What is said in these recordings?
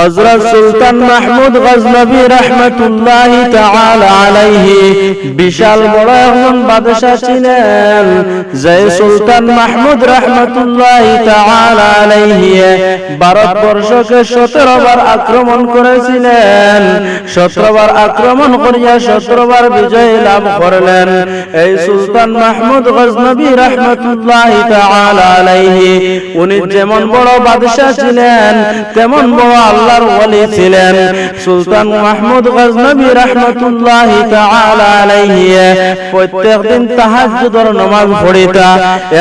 হজরত সুলতান মাহমুদ গজনবী রহমতুল্লাহ আলাইহি বিশাল বড় একজন বাদশাহ ছিলেন। সুলতান মাহমুদ রহমতুল্লাহ আলাইহি ভারতবর্ষকে সতেরো বার আক্রমণ করেছিলেন। সতেরো বার আক্রমণ করিয়া সতেরো বার বিজয় লাভ করলেন। এই সুলতান মাহমুদ গজনবী রহমতুল্লাহ আলাইহি, উনি যেমন বড় বাদশাহ ছিলেন, তেমন বড় আল্লাহর ওলি ছিলেন। সুলতান মাহমুদ গজনবী রহমতুল্লাহ তাআলা আলাইহি প্রত্যেকদিন তাহাজ্জুদের নামাজ পড়িতা।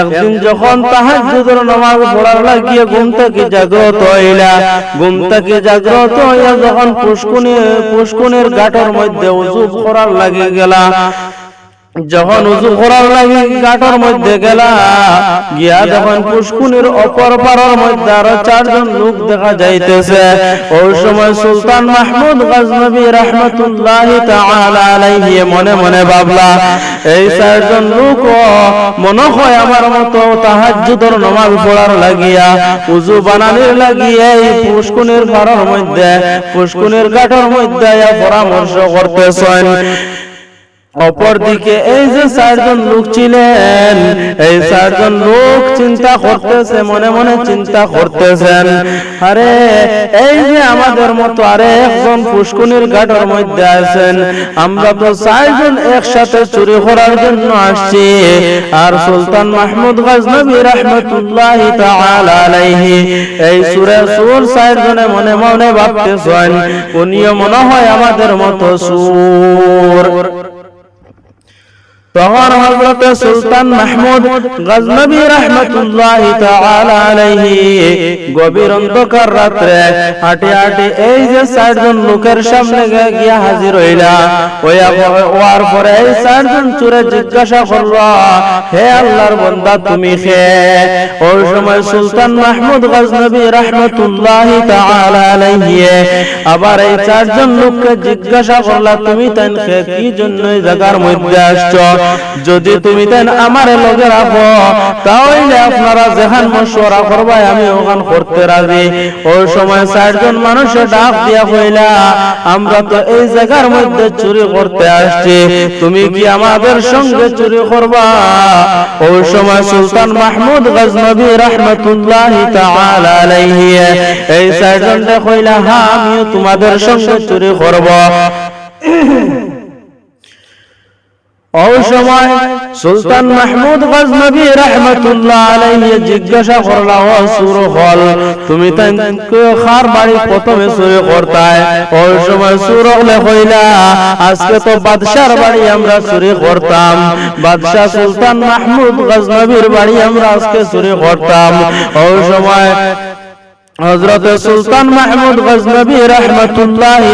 একদিন যখন তাহাজ্জুদের নামাজ পড়ার লাগিয়ে ঘুম থেকে জাগ্রত হইলা, ঘুম থেকে জাগ্রত হইয়া যখন পুষ্কুনি পুষ্কুনির ঘাটের মধ্যে উজু করার লাগি গেলা যখন উজু করার লাগে ঘাটের মধ্যে গেলা, গিয়া যখন পুষ্কুনির অপর পাড়ার মধ্যে আরও চারজন লোক দেখা যাইতেছে। ওই সময় সুলতান মাহমুদ গজনবী রহমতুল্লাহ তাআলা আলাইহি মনে মনে ভাবলা, এই চারজন লোক মনে হয় আমার মতো তাহাজ্জুদের নামাজ পড়ার লাগিয়া, উজু বানানোর লাগিয়া এই পুষ্কুনির পাড়ার মধ্যে, পুষ্কুনির ঘাটের মধ্যে পরামর্শ করতেছেন। অপরদিকে এই যে চারজন লোক ছিলেন, এই চারজন লোক চিন্তা করতেছে, মনে মনে চিন্তা করতেছেন, আরে এই যে আমাদের মতো আরে একজন পুষ্কুনির ঘাটের মধ্যে আছেন, আমরা তো চারজন একসাথে চুরি করার জন্য আসছি। আর সুলতান মাহমুদ গজনবী রহমতুল্লাহ আলাইহি, এই সূরা সূর চারজনে মনে মনে ভাবতেছেন, উনিও মনে হয় আমাদের মতো সূর। তখন হযরত সুলতান মাহমুদ গজনবী রাহমাতুল্লাহি তাআলা আলাইহি গভীর অন্ধকার রাতে হাঁটে হাঁটে এই যে চারজন লোকের সামনে গিয়া হাজির হইলা। ওয়া ওয়ার পরে এই চারজন চুরে জিজ্ঞাসা করল, হে আল্লাহর বান্দা, তুমি কে? ওই সময় সুলতান মাহমুদ গজনবী রাহমাতুল্লাহি তাআলা আলাইহি আবার এই চারজন লোককে জিজ্ঞাসা করলা, তুমি তান কি? জন্য জায়গার মধ্যে আসছো? যদি তুমি দেন আমার লগে রাখো, তাহলে আপনারা যেখান মশওয়ারা করবাই আমি ওখান করতে রাজি। ওই সময় চারজন মানুষের ডাক দিয়া হইলা আমরা তো এই জায়গার মধ্যে চুরি করতে আসছি, তুমি কি আমাদের সঙ্গে চুরি করবা? ওই সময় সুলতান মাহমুদ গজনবী রহমতুল্লাহ তাআলা আলাইহি, এই চারজন কইলা হ্যাঁ আমিও তোমাদের সঙ্গে চুরি করব। সময় সুলতান মাহমুদ গজনবী রহমতুল্লাহ আলাইহি জিজ্ঞাসা করলা ও সুর হল তুমি খার বাড়ি প্রথমে করতায়? ওই সময় সুর হলে কইলা আজকে তো বাদশার বাড়ি আমরা চুরি করতাম। বাদশাহ সুলতান মাহমুদ গজনবীর বাড়ি আমরা আজকে চুরি করতাম। ওই সময় হযরত সুলতান মাহমুদ গজনবী রাহমাতুল্লাহি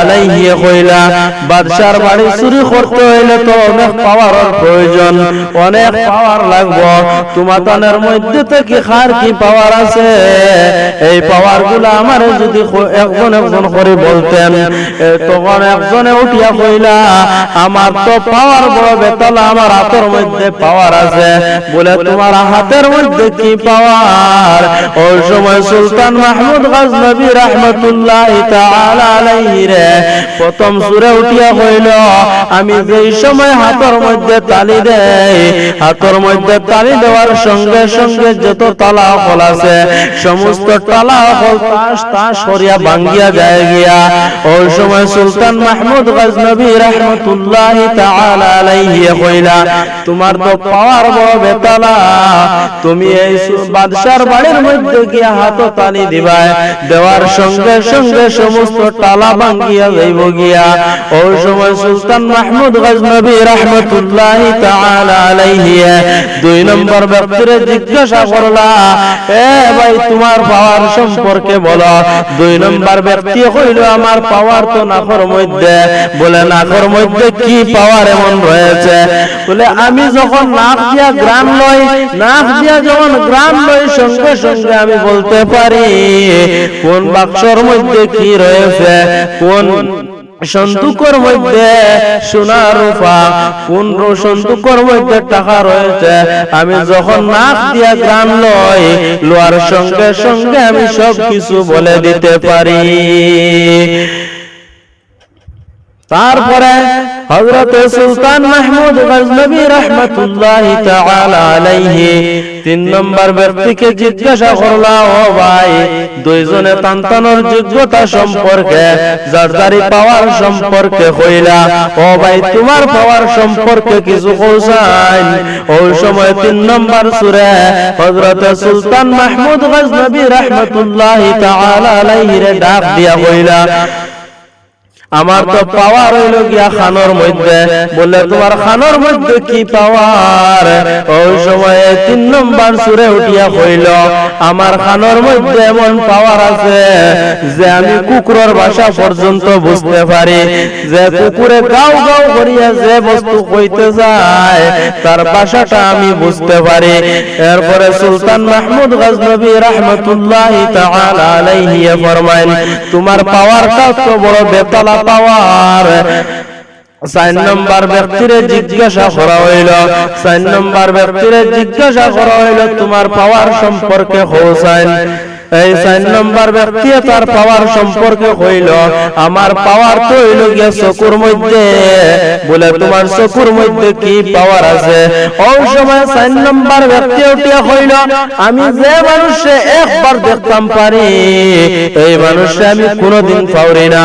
আলাইহি কইলা, বাদশার বাড়ি চুরি করতে হইলে তো অনেক পাওয়ারের প্রয়োজন, অনেক পাওয়ার লাগবে। তোমাদের মধ্যে থেকে খার কি পাওয়ার আছে? এই পাওয়ারগুলো আমার যদি একজন একজন করে বলতেন তখন একজনে উঠিয়া কইলা, আমার তো পাওয়ার বড় বেতলা, আমার হাতের মধ্যে পাওয়ার আছে। বলে, তোমার হাতের মধ্যে কি পাওয়ার? ওই সময় সুলতান মাহমুদ গজনবী রহমতুল্লাহ তাআলা আলাইহি রে। প্রথম সুরে উঠিয়া হইল আমি যেই সময় হাতের মধ্যে তালি দেই, হাতের মধ্যে তালি দেওয়ার সঙ্গে সঙ্গে যত তালা ফল আছে, সমস্ত তালা ফল তাস তাস সরিয়া ভাঙ্গিয়া যায় গিয়া। ওই সময় সুলতান মাহমুদ গজনবী রহমতুল্লাহ তাআলা আলাইহি কইলা, তোমার তো পাওয়ার বড় বেতালা, তুমি এই বাদশার বাড়ির মধ্যে গিয়া হাত তালি দিবাই দেওয়ার সঙ্গে সঙ্গে সমস্ত ভাঙ্গিয়া যাইব গিয়া। ওই সময় সুলতান মাহমুদ গজনবী রহমতুল্লাহ আলাইহি দুই নম্বর জিজ্ঞাসা করলা, এ ভাই, তোমার পাওয়ার সম্পর্কে দুই নম্বর ব্যক্তি কইল, আমার পাওয়ার তো মধ্যে। বলে মধ্যে কি পাওয়ার এমন রয়েছে? বলে, আমি যখন নাক দিয়া গ্রাম লই, নাক দিয়া যখন গ্রাম লই, সঙ্গে সঙ্গে আমি বলতে পারি? কোন বাক্সর মধ্যে কি রয়েছে? কোন মধ্যে সোনা রূপা? কোন মধ্যে টাকা রয়েছে? আমি যখন নাক দিয়া গ্রাম লই, লোয়ার সঙ্গে সঙ্গে আমি সব কিছু বলে দিতে পারি। তারপরে হযরত সুলতান মাহমুদ গজনবী রাহমাতুল্লাহি আলাইহি তিন নম্বর ব্যক্তিকে জিজ্ঞাসা করলা ভাই, দুইজনে তান্তানোর যোগ্যতা সম্পর্কে, জারদারি পাওয়ার সম্পর্কে কইলা। ও ভাই, তোমার পাওয়ার সম্পর্কে কিছু কৌশান ওই সময় তিন নম্বর সূরা হযরত সুলতান মাহমুদ গজনবী রাহমাতুল্লাহি তাআলা আলাইহি ডাক দিয়া কইলা আমার তো পাওয়ার হইল গিয়া খানোর মধ্যে। বলে তোমার খানোর মধ্যে কি পাওয়ার? ওই সময়ে তিন নম্বর সুরে উঠিয়া হইল আমার খানোর মধ্যে এমন পাওয়ার আছে যে আমি কুকুরের ভাষা পর্যন্ত বুঝতে পারি। যে কুকুরে গাও গাও করিয়া যে বস্তু কইতে যায় তার ভাষাটা আমি বুঝতে পারি। এরপরে সুলতান মাহমুদ গজনবী রাহমাতুল্লাহি তাআলা আলাইহি ফরমাইন তোমার পাওয়ারটা তো বড় বেতলা পাওয়ার। চার নম্বর ব্যক্তিরে জিজ্ঞাসা করা হইল চার নম্বর ব্যক্তিরে জিজ্ঞাসা করা হইল তোমার পাওয়ার সম্পর্কে হোসাইন। এই চার নম্বর ব্যক্তি তার পাওয়ার সম্পর্কে হইল আমার পাওয়ার তো হইল গিয়া চকুর মধ্যে বলে তোমার চকুর মধ্যে কি পাওয়ার আছে? ওই সময় চার নম্বর ব্যক্তি উঠিয়া হইল আমি যে মানুষে একবার দেখতাম পারি এই মানুষে আমি কোনোদিন পাওরি না।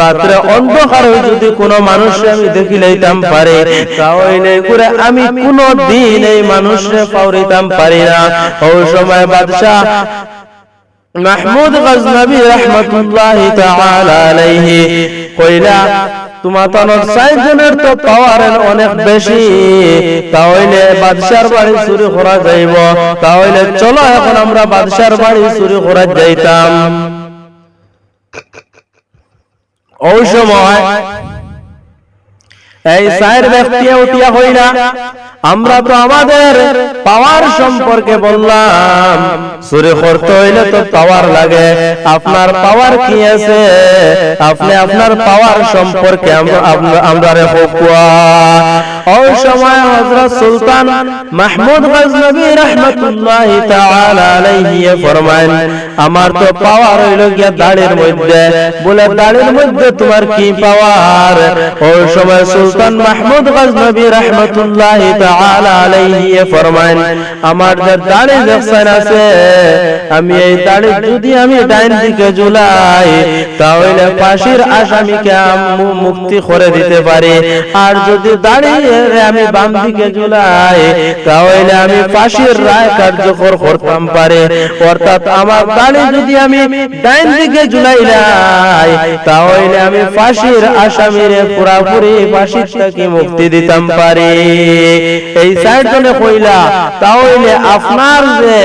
রাত্রে অন্ধকারে যদি কোনো মানুষে আমি দেখি লইতাম পারি তাহলে করে আমি কোনো দিন এই মানুষে পাওরিতাম পারি না। ওই সময় বাদশাহ মাহমুদ গজনবী রহমতুল্লাহি আলাইহি কইলা, তোমাতানোর চারজনের তো পাওয়ার অনেক বেশি। তাহলে বাদশার বাড়ি চুরি করা যাইব। তাহলে চলো, এখন আমরা বাদশার বাড়ি চুরি করা যাইতাম। ওই সময় এই চার ব্যক্তি উঠিয়া হই না আমরা তো আমাদের পাওয়ার সম্পর্কে বললাম সুরে করতে হইলে তো পাওয়ার লাগে আপনার পাওয়ার কি আছে আপনি আপনার পাওয়ার সম্পর্কে আমরা রেখা ওই সময় হযরত সুলতান মাহমুদ গজনবী রাহমাতুল্লাহি তাআলা আলাইহি ফরমান আমার তো পাওয়ার হইল গিয়া দাড়ির মধ্যে। বলে দাড়ির মধ্যে তোমার কি পাওয়ার? ওই সময় সুলতান মাহমুদ গজনবী রাহমাতুল্লাহি তাআলা আলাইহি ফরমান আমার যে দাড়ি দেখছেন আছে আমি এই দাড়ি যদি আমি ডাইন দিকে ঝুলাই তাহলে ফাঁসির আসামিকে মুক্তি করে দিতে পারি। আর যদি আমি বাম দিকে ঝুলাই। তাহলে আমি রায় কার্যকর করতাম পারে। অর্থাৎ আমার দাড়ি যদি আমি ডাইন দিকে ঝুলাইলাই তাহলে আমি ফাঁসির আসামিরে পুরাপুরি ফাঁসির থেকে মুক্তি দিতাম পারি। এই সাইড জনে কইলা, তাহলে আপনার যে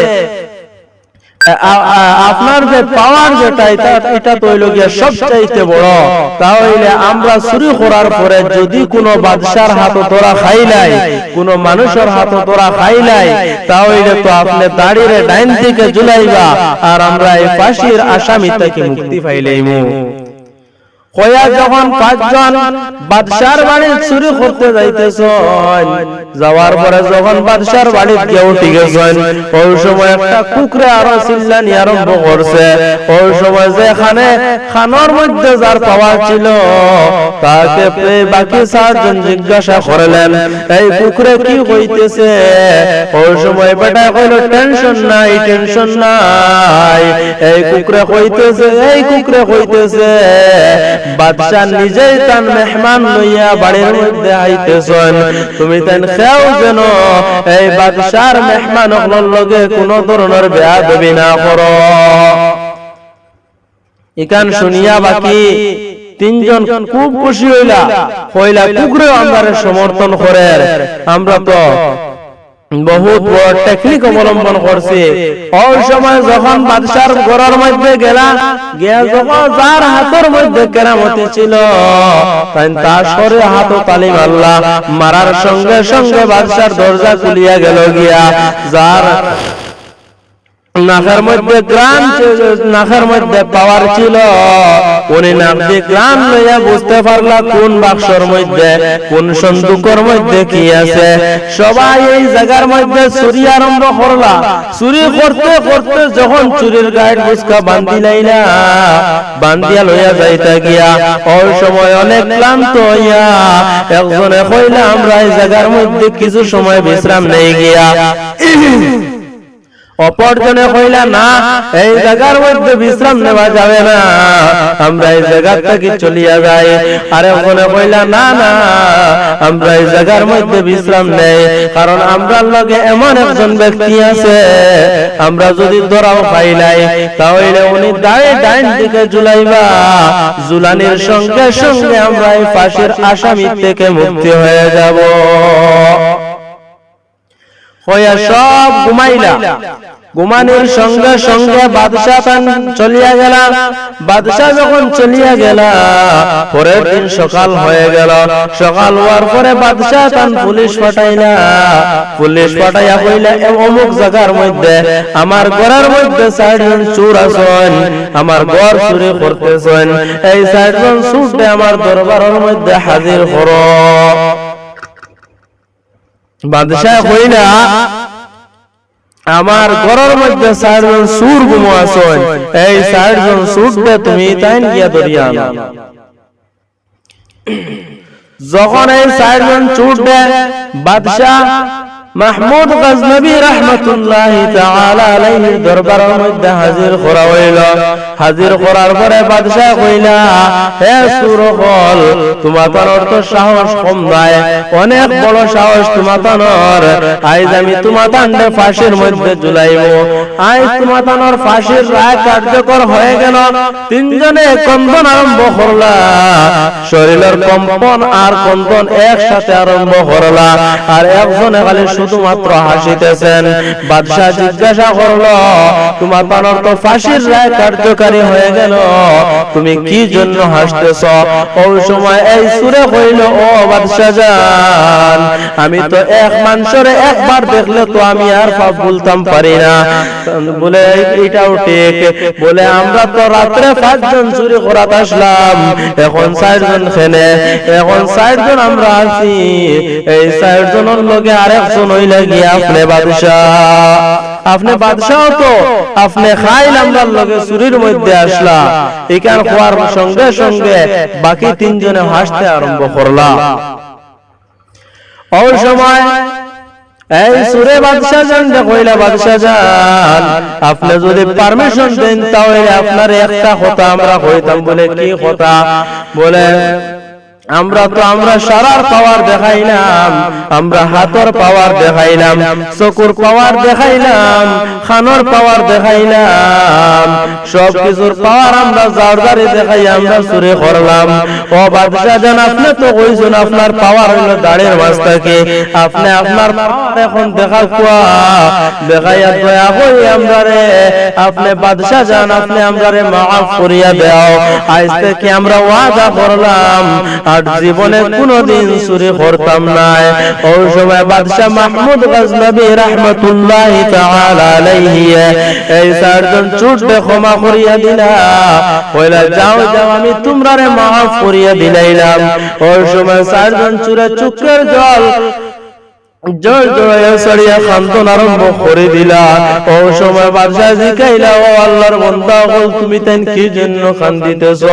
আপনার যে পাওয়ার যেটা, এটা এটা তো হইল গিয়া সবচাইতে বড়। তাহলে আমরা চুরি করার পরে যদি কোনো বাদশার হাত তোরা খাই নাই, কোন মানুষের হাত তোরা খাই নাই, তাহলে তো আপনি দাঁড়িয়ে ডাইন থেকে জুলাইবা আর আমরা এই ফাঁসির আসামি থেকে মুক্তি পাইলাইমু। কয়া যখন পাঁচজন বাদশার বাড়ি চুরি করতে যাইতেছেন যাওয়ার পরে যখন বাদশার বাড়ি কেউ ওই সময় একটা কুকুরে আরও চিল্লানি আরম্ভ করছে ওই সময় যেখানে খানোর মধ্যে যার পাওয়া ছিল তাকে বাকি সাতজন জিজ্ঞাসা করলেন এই কুকুরে কি হইতেছে? ওই সময় বেটা কইল টেনশন নাই টেনশন নাই এই কুকুরে হইতেছে এই কুকুরে হইতেছে বাদশাহ নিজেই তার মেহমান লইয়া বাড়ির মধ্যে আইতেছেন। তুমি তান খেও যেন এই বাদশার মেহমান হলোর লগে কোন ধরনের বেয়াদবি না করো। ইকান শুনিয়া বাকি তিনজন খুব খুশি হইলা। হইলা। কুকুরে আমরা সমর্থন করে আমরা তো বহুত বড় টেকনিক অবলম্বন করছে। ওই সময় যখন বাদশার ঘরের মধ্যে গেলা গিয়া যখন যার হাতের মধ্যে কেরামতি ছিল তার সরে হাত ও তালি মারলা মারার সঙ্গে সঙ্গে বাদশার দরজা খুলিয়া গেল গিয়া। যার নাকের মধ্যে গ্রাম নাকের মধ্যে পাওয়ার ছিল উনি নাক দিয়ে গ্রাম লইয়া বুঝতে পারলা কোন বাক্সর মধ্যে কোন সন্দুকর মধ্যে কি আছে? সবাই এই জায়গার মধ্যে চুরি আরম্ভ করলা। চুরি করতে করতে যখন চুরির গায়ের বুসকা বান্ধি লাইলা বান্ধিয়া লইয়া যাইতা গিয়া ওই সময় অনেক ক্লান্ত হইয়া একজনে কইলা আমরা এই জায়গার মধ্যে কিছু সময় বিশ্রাম নেই গিয়া। অপরজনে কইলা, না, এই জায়গার মধ্যে বিশ্রাম নেওয়া যাবে না। আমরা এই জায়গা থেকে চলিয়া যাই। আরে ওখানে কইলা, না না, আমরা এই জায়গার মধ্যে বিশ্রাম নেই, কারণ আমরা লগে এমন একজন ব্যক্তি আছে। আমরা যদি ধরাও পাইলাই তাহলে উনি দাঁড়ে ডাইন দিকে জুলাইবা জুলানির সঙ্গে সঙ্গে আমরা এই ফাঁসির আসামি থেকে মুক্তি হয়ে যাব। হইয়া সব ঘুমাইলা। ঘুমানোর সঙ্গে সঙ্গে বাদশাহ চলিয়া গেল। বাদশাহ যখন চলিয়া গেল পরের দিন সকাল হয়ে গেল। সকাল হওয়ার পরে বাদশাহ তান পুলিশ পাঠাইলা। পুলিশ পাঠাইয়া কইলা অমুক জায়গার মধ্যে আমার ঘরের মধ্যে চারজন চোর আছেন। আমার ঘর চুরি করতেছেন। এই চারজন চোরটা আমার দরবারের মধ্যে হাজির করো বাদশাহ কইলা, আমার ঘরের মধ্যে চারজন সুর গুমো আসন এই চারজন সুরটা তুমি তাই গিয়া ধরিয়া আনো। যখন এই চারজন চুটবে বাদশাহ মাহমুদ গজনবী রহমতুল্লাহ তাআলা দরবারের মধ্যে হাজির করা হইল। হাজির করার পরে বাদশাহ কইলা, হে সুরকল তোমাদের তো সাহস কম নাই অনেক বড় সাহস তোমাদের আজ আমি তোমাদের ফাঁসির মধ্যে ঝুলাইব। আজ তোমাদের ফাঁসির রায় কার্যকর হয়ে গেল। তিনজনে কন্দন আরম্ভ করলা। শরীরের কম্পন আর কন্দন একসাথে আরম্ভ করলা। আর একজনে খালি শুধুমাত্র হাসিতেছেন। বাদশাহ জিজ্ঞাসা করল, তোমার বানর তো ফাঁসির রায় কার্যকারী হয়ে গেল। তুমি কি জন্য হাসতেছ? ওই সময় এই সুরে হইল ও বাদশাহ জান, আমি তো এক মানুষের একবার দেখলে তো আমি আর পাপ বলতাম পারি না। বলে, এটাও ঠিক। বলে, আমরা তো রাত্রে পাঁচজন চুরি করাত আসলাম। এখন চারজন খেলে। এখন চারজন আমরা আছি। এই চারজনের লগে আরেকজন গিয়ে আপনি বাদশাহ। আপনি বাদশাহ তো আপনি খাইল আমরার লগে চুরির মধ্যে আসলা। এখান খোয়ার সঙ্গে সঙ্গে বাকি তিনজনে হাসতে আরম্ভ করলা। ওই সময় এই সুরে বাদশাহ জান কইলা বাদশাহ জান আপনি যদি পারমিশন দেন তাহলে আপনার একটা কথা আমরা কইতাম বলে কি কথা? বলে আমরা তো আমরা সারার পাওয়ার দেখাইলাম, আমরা হাতর পাওয়ার দেখাইলাম, চকুর পাওয়ার দেখাইলাম, খানোর পাওয়ার দেখাইলাম। সব কিছুর পাওয়ার আমরা জারদারি দেখাই আমরা সুরে করলাম। ও বাদশাহ জান, আপনি তো কইছেন আপনার পাওয়ার হইল দাড়ির মাছ থেকে। আপনি আপনার পাওয়ার এখন দেখা কুয়া? দেখাইয়া দয়া কই আমরা রে। আপনি বাদশাহ জান, আপনি আমরা রে মাফ করিয়া দাও। আজ থেকে আমরা ওয়াদা করলাম আর জীবনে কোনদিন সুরে পড়তাম নাই। ওই সময় বাদশাহ মাহমুদ গজনবী রহমতুল্লাহ তাআলা আলাইহি এই চারজন চুটে ক্ষমা করিয়া দিলা। কইলা, যাও যাও, আমি তোমরারে মাফ করিয়া দিলাইলাম। ওই সময় চারজন চুরে চুকের জল সরিয়া খান্তন আরম্ভ করে দিলা। ও সময় বাদশাহ জিকাইলা ও আল্লাহর বন্দা তুমি তেন কি জন্য কান্দিতেছ?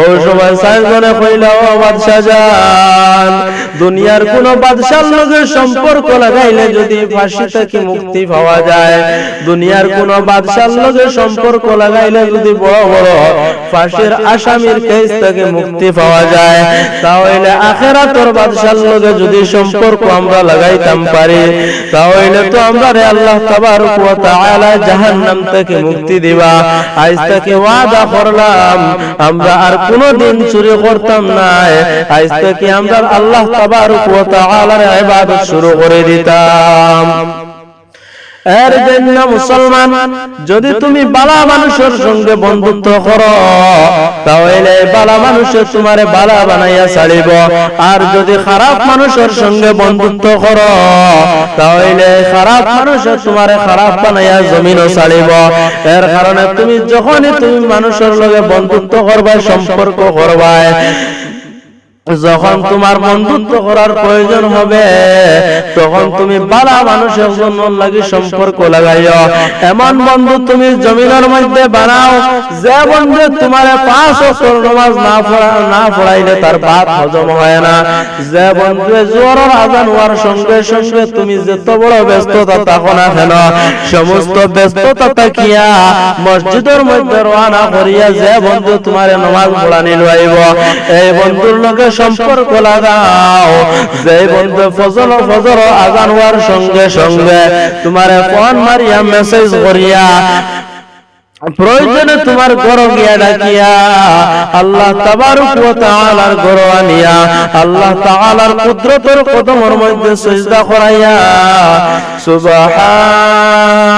ও সময় সাইজনে কইলা ও বাদশাহ জান দুনিয়ার কোন বাদশার লগে সম্পর্ক লাগাইলে যদি ফাঁসি থেকে মুক্তি পাওয়া যায়? দুনিয়ার কোন বাদশার লগে সম্পর্ক লাগাইলে যদি বড় বড় ফাঁসির আসামির কেস থেকে মুক্তি পাওয়া যায়। তাহলে আখেরাতর বাদশার লগে যদি সম্পর্ক আমরা লাগাই পাইতাম পারি। তাহলে তো আমরা রে আল্লাহ তাবারক ওয়া তাআলা জাহান্নাম থেকে মুক্তি দিবা। আজ থেকে ওয়াদা করলাম, আমরা আর কোনদিন চুরি করতাম না। আজ থেকে আমরা আল্লাহ তাবারক ওয়া তাআলার ইবাদত শুরু করে দিতাম। এর জন্য মুসলমান যদি তুমি বালা মানুষের সঙ্গে বন্ধুত্ব করো তাহলে বালা মানুষের তোমারে বালা বানাইয়া ছাড়িব। আর যদি খারাপ মানুষের সঙ্গে বন্ধুত্ব করো তাহলে খারাপ মানুষের তোমারে খারাপ বানাইয়া জমিনও ছাড়িব। এর কারণে তুমি যখনই তুমি মানুষের লগে বন্ধুত্ব করবাই সম্পর্ক করবাই যখন তোমার বন্ধুত্ব করার প্রয়োজন হবে তখন তুমি বালা মানুষের জন্য লাগি সম্পর্ক লাগাইও। এমন বন্ধু তুমি জমিনের মধ্যে বানাও যে বন্ধু তোমার পাঁচ অক্ষর নামাজ না পড়া না পড়াইলে তার ভাত হজম হয় না। যে বন্ধু জোরের আজান হওয়ার সঙ্গে সঙ্গে তুমি যত বড় ব্যস্ততা থাকো না কেন? সমস্ত ব্যস্ততা থাকিয়া মসজিদের মধ্যে রওনা করিয়া যে বন্ধু তোমার নামাজ পড়ানি লইব এই বন্ধুর লগে সম্পর্ক লাগাও। যে বন্ধু ফজল ফজর আজান হওয়ার সঙ্গে সঙ্গে তোমার ফোন মারিয়া মেসেজ করিয়া, প্রয়োজনে তোমার ঘর গিয়া ডাকিয়া, আল্লাহ তাবারক ওয়া তাআলার আনিয়া, আল্লাহ তাআলার কুদরতের কদমের মধ্যে সিজদা করাইয়া, সুবহান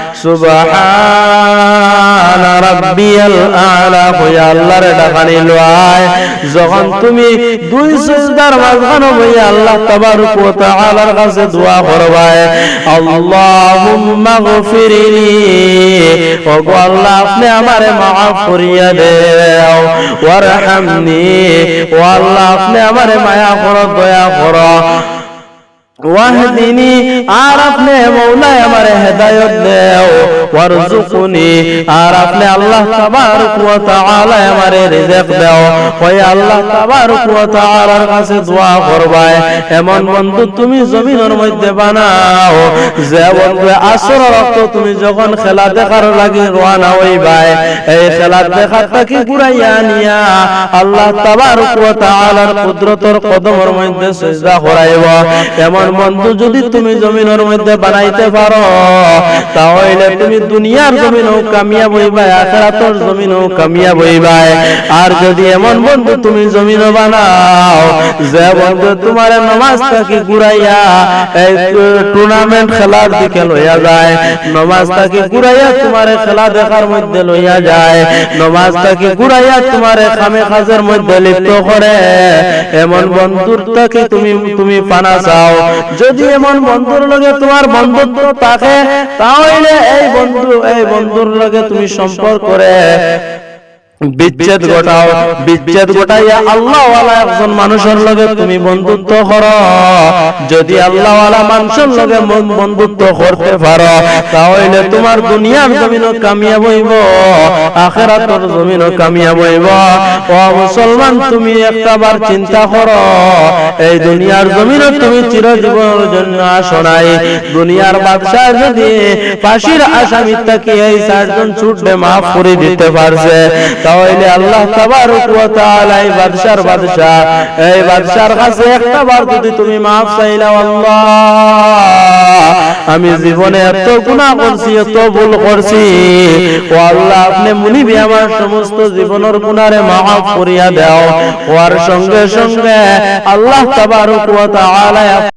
সুবহান রাব্বিয়াল আ'লা আল্লাহর ডাকানি লয়। যখন তুমি দুই সিজদার মাঝখানে আল্লাহ তাবারক ওয়া তাআলার কাছে দোয়া করবাই আল্লাহুম্মা গফিরলি। ওগো আল্লাহ, আপনি আমারে maaf করিয়া দেও, ওয়ারহামনি। ও আল্লাহ, আপনি আমারে মায়া করো, দয়া করো। আল্লাহ তাবারক কাছে দোয়া এমন বন্ধু তুমি জমিনের মধ্যে বানাও, যে আসর রক্ত তুমি যখন খেলা দেখার লাগি রওনা হইবাই এই খেলা দেখার থাকি ঘুরাইয়া নিয়া আল্লাহ তাবারক ওয়া তাআলার কুদরতের কদমের মধ্যে সিজদা করাইব। এমন বন্ধু, যদি তুমি জমিনের মধ্যে বানাইতে পারো, তাহলে তুমি দুনিয়ার কামিয়াব হইবা, আখিরাতের জমিনও কামিয়াব হইবা। আর যদি এমন বন্ধু তুমি বানাও, যে বন্ধু তোমার থাকি ঘুরাইয়া এই টুর্নামেন্ট খেলার দিকে লইয়া যায়, নামাজ থাকি ঘুরাইয়া তোমার খেলা দেখার মধ্যে লইয়া যায়, নামাজ থাকি ঘুরাইয়া তোমার খামে খাজের মধ্যে লিপ্ত করে, এমন বন্ধুর তুমি তুমি পানা চাও। যদি এমন বন্ধুর লগে তোমার বন্ধুত্ব থাকে, তাহলে এই বন্ধু, এই বন্ধুর লগে তুমি সম্পর্ক করে বিচ্ছেদ ঘটাও, বিচ্ছেদ ঘটাইয়া আল্লাহ একজন মানুষের লগে তুমি বন্ধুত্ব করো। যদি আল্লাহ মানুষের লগে বন্ধুত্ব করতে পারো, তাহলে তোমার দুনিয়ার জমিনও কামিয়াব হইব, আখেরাতর জমিনও কামিয়াব হইব। ও মুসলমান, তুমি একটা বার চিন্তা করো, এই দুনিয়ার জমিনও তুমি চিরজীবনের জন্য আসো নাই। দুনিয়ার বাদশাহ যদি ফাঁসির আসামি তাকে এই চারজন ছুটবে মাফ করে দিতে পারছে তাহলে আল্লাহ তাবারক এই বাদশার বাদশা এই বাদশার কাছে একটা বার যদি তুমি maaf চাইলা, আল্লাহ, আমি জীবনে এত গুনাহ করছি, এত ভুল করছি। ও আল্লাহ, আপনি মুনিবি আমার সমস্ত জীবনের গুনারে maaf করিয়া দাও। ওর সঙ্গে সঙ্গে আল্লাহ তাবারক ওয়া তাআলা